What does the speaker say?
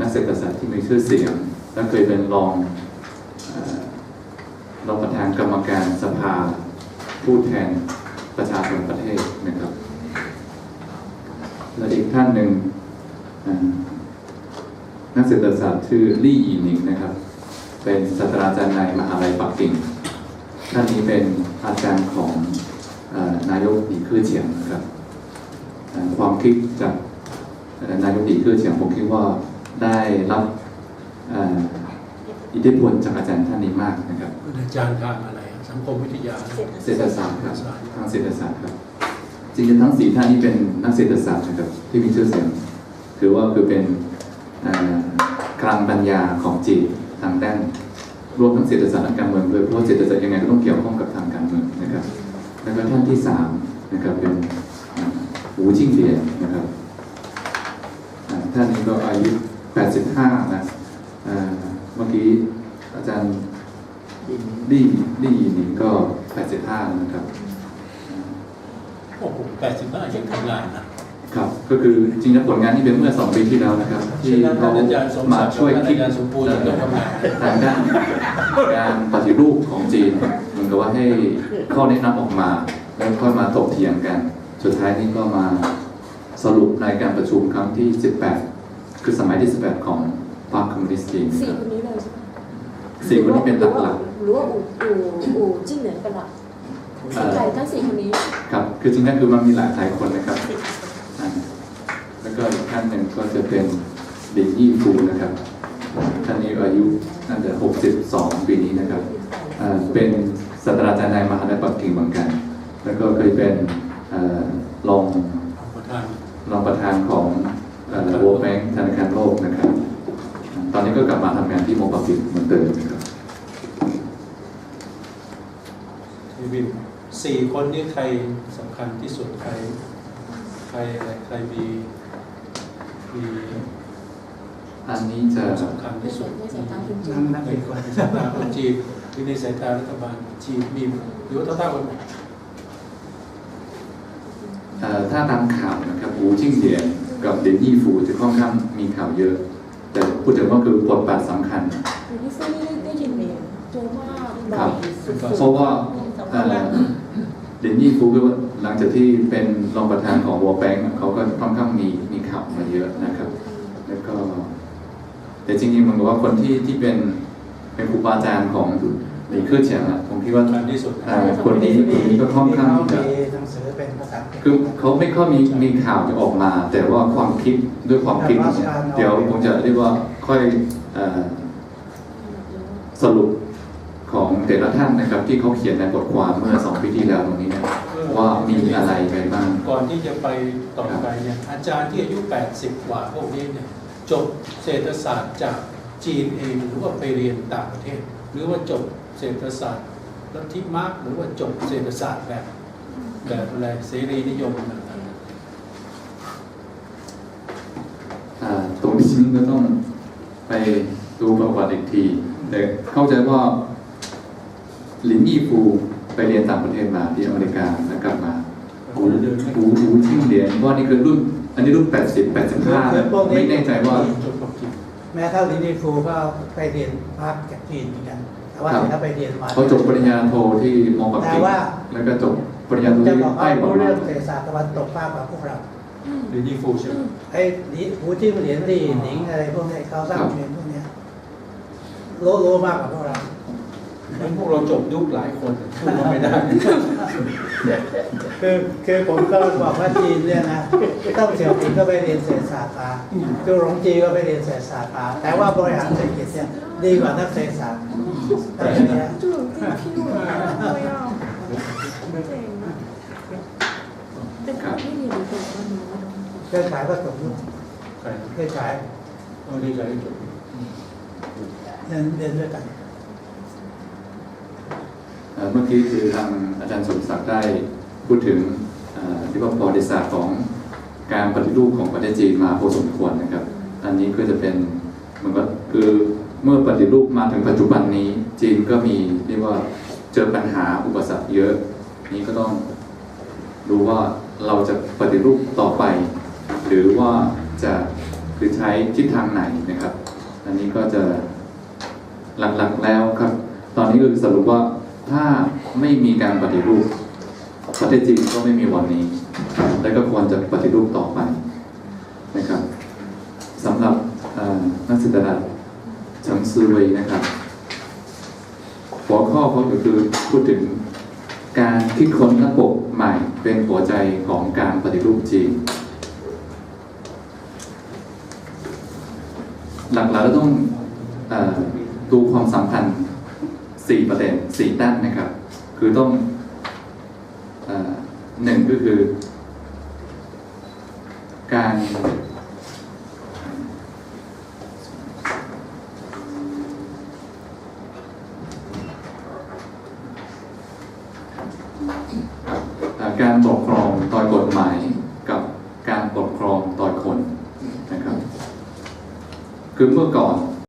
นักเศรษฐศาสตร์ที่มีชื่อเสียง และเคยเป็นรองรองประธานกรรมการสภาผู้แทนประชาชนประเทศนะครับ และอีกท่านหนึ่งนักเศรษฐศาสตร์ชื่อลี่อีหนิงนะครับ เป็นศาสตราจารย์ในมหาลัยปักกิ่ง ท่านนี้เป็นอาจารย์ของอนายกดีคือเฉียงนะครับ ความคิดจากนายกดีคือเฉียงผมคิดว่า ได้รับเอ่ออิทธิพลจากอาจารย์ท่านนี้มากนะครับเป็นอาจารย์ทางอะไร สังคมวิทยาเศรษฐศาสตร์ครับทางเศรษฐศาสตร์ครับจริงๆทั้งสี่ท่านนี้เป็นนักเศรษฐศาสตร์นะครับที่มีชื่อเสียงถือว่าคือเป็นเอ่อกลางปัญญาของจีนทางด้านรวมทั้งเศรษฐศาสตร์และการเมืองด้วยเพราะว่าเศรษฐศาสตร์ยังไงก็ต้องเกี่ยวข้องกับทางการเมืองนะครับแล้วก็ท่านที่สามนะครับเป็นเอ่อหูจิ้งเหรียนนะครับอ่าท่านนี้ก็อายุ 85 นะเอ่อเมื่อกี้อาจารย์ลี่ลี่นี่ก็ 85แล้วนะครับโอ้โหแปดสิบห้ายังทำงานนะครับ ก็คือจริงๆแล้วผลงานที่เป็นเมื่อสองปีที่แล้วนะครับ ที่ฉะนั้นเขาท่านอาจารย์สมมาศักดิ์ช่วยกับคิดอาจารย์สมบูรณ์ยังต้องทำงานทางด้านการปฏิรูปของจีนเหมือนกับว่าให้ข้อแนะนำออกมา แล้วค่อยมาถกเถียงกัน สุดท้ายนี่ก็มาสรุปในการประชุมครั้งที่ 18 คือสมัยที่ 18 ของพรรคคอมมิวนิสต์จีนนะสี่ครับคนนี้เลยใช่ไหมสี่คนนี้เป็นหลักหรือว่าอู่อู่อู่จิ้งเหนินเป็นหลักเอ่อใครทั้งสี่คนนี้ๆครับ คือจริงๆแล้วคือมันมีหลายหลายคนนะครับอ่าแล้วก็อีกท่านหนึ่งก็จะเป็นหลินยี่ฟูนะครับ ท่านนี้อายุน่าจะ62 ปีนี้นะครับอ่าเป็นศาสตราจารย์ในมหาวิทยาลัยปักกิ่งเหมือนกัน แล้วก็เคยเป็นเอ่อรองประธานรองประธานของ โวลแบงธนาคารโลกนะครับ ตอนนี้ก็กลับมาทำงานที่โมปักกิ่งเหมือนเดิมนะครับเทวินสี่คนนี้ใครสำคัญที่สุดใคร ใครอะไรใครมีมีอันนี้จะสำคัญไม่ที่ใช่สุดไม่ใช่ตามคุณจีนั่นงนับเป็นคนในสายตาของจีนหรือในสายตารัฐบาลจีนมีหรือว่าเท่าๆกันไหมเอ่อถ้าตามข่าวนะครับหูจิ้งเหรียน กับหลินยี่ฟูจะค่อนข้างมีข่าวเยอะ แต่พูดถึงก็คือบทบาทสำคัญอยู่ที่ซี่นี่ได้ยินเลยเจอว่าบ่ครัอบยสุดๆเพราะว่าสำเอ่คัญอเดนยี่ฟูก็หลังจากที่เป็นรองประธานของวอลแบงเขาก็ค่อนข้างมีมีข่าวมาเยอะนะครับ แล้วก็ แต่จริงๆมันก็ว่าคนที่ที่เป็นเป็นครูบาอาจารย์ของ หลีเครือเฉียงอะผมคิดว่าสำคัญที่สุดอ่าคนนี้คนนี้ก็ค่อนข้างที่จะมีหนังสือเป็นภาษาอังกฤษคือเขาไม่ค่อยมีมีข่าวจะออกมา แต่ว่าความคิดด้วยความคิดเนี่ยเดี๋ยวผมจะเรียกว่าค่อยเอ่อสรุปของแต่ละท่านนะครับ ที่เขาเขียนในบทความเมื่อสองปีที่แล้วตรงนี้นะว่ามีอะไรไปบ้าง ก่อนที่จะไปต่อไปเนี่ยอาจารย์ที่อายุ 80 กว่าพวกนี้เนี่ยจบเศรษฐศาสตร์จากจีนเองหรือว่าไปเรียนต่างประเทศ หรือว่าจบ เศรษฐศาสตร์ลัทธิมาร์กซ์หรือว่าจบเศรษฐศาสตร์แบบแบบอะไรเสรีนิยมต่างอ่าตรงนี้ก็ต้องไปดูประวัติอีกที แต่เข้าใจว่าหลินยี่ฟูไปเรียนต่างประเทศมาที่อเมริกาแล้วกลับมาๆหูหูหูชิ่งเหรียญว่านี่คือรุ่น อันนี้รุ่น 80 85แล้วไม่แน่ใจว่าจบกับจีนแม้เท่าลินีฟูก็ไปเรียนภาคจากจีนเหมือนกัน แต่ว่าครับเขาไปเรียนมาเขาจบปริญญาโทที่มอปักกิ่งแต่ว่าแล้วก็จบปริญญาโทจะที่บอกว่าไต้หวัรู้นเรื่มาองเศรษฐศาสตร์ตะวันตกมากกว่าพวกเราหรือยี่ฟูใช่ไหมไอ้ลิหูจิ้งเหรียญลี่หนิงอะไรพวกนี้เขาสร้างเรียนพวกเนี้ยรู้รู้มากกว่าพวกเรา เมันพวกเราจบยุคหลายคนพูดไม่ได้คือคือผมก็บอกว่าจีนเนี่ยนะต้องเสี่ยวผิงก็ไปเรียนเศรษฐศาสตร์มาจูหลงจีก็ไปเรียนเศรษฐศาสตร์แต่ว่าบริหารเศรษฐกิจเนี่ยดีกว่านักเศรษฐศาสตร์แต่เนี่ยเคยขายก็สมมติเคยขายเราดีใจที่สุดเดินเดินด้วยกัน เมื่อกี้คือทางอาจารย์สมศักดิ์ได้พูดถึงที่ว่าประวัติศาสตร์ของการปฏิรูปของประเทศจีนมาพอสมควรนะครับ อันนี้ก็จะเป็นเหมือนว่าคือเมื่อปฏิรูปมาถึงปัจจุบันนี้ จีนก็มีเรียกว่าเจอปัญหาอุปสรรคเยอะ นี้ก็ต้องดูว่าเราจะปฏิรูปต่อไป หรือว่าจะคือใช้ทิศทางไหนนะครับ อันนี้ก็จะหลักๆแล้วครับ ตอนนี้ก็คือสรุปว่า ถ้าไม่มีการปฏิรูปประเทศจีนก็ไม่มีวันนี้ และก็ควรจะปฏิรูปต่อไปนะครับสำหรับนักศึกษาเฉิงซือเวยนะครับ หัวข้อเขาก็คือพูดถึงการคิดค้นระบบใหม่เป็นหัวใจของการปฏิรูปจีนหลักๆเราต้องอดูความสัมพันธ์ สี่ประเด็นสี่ด้านนะครับ คือต้องอหนึ่งก็คือ การการปกครองโดยกฎหมายกับการปกครองโดยคนนะครับ คือเมื่อก่อน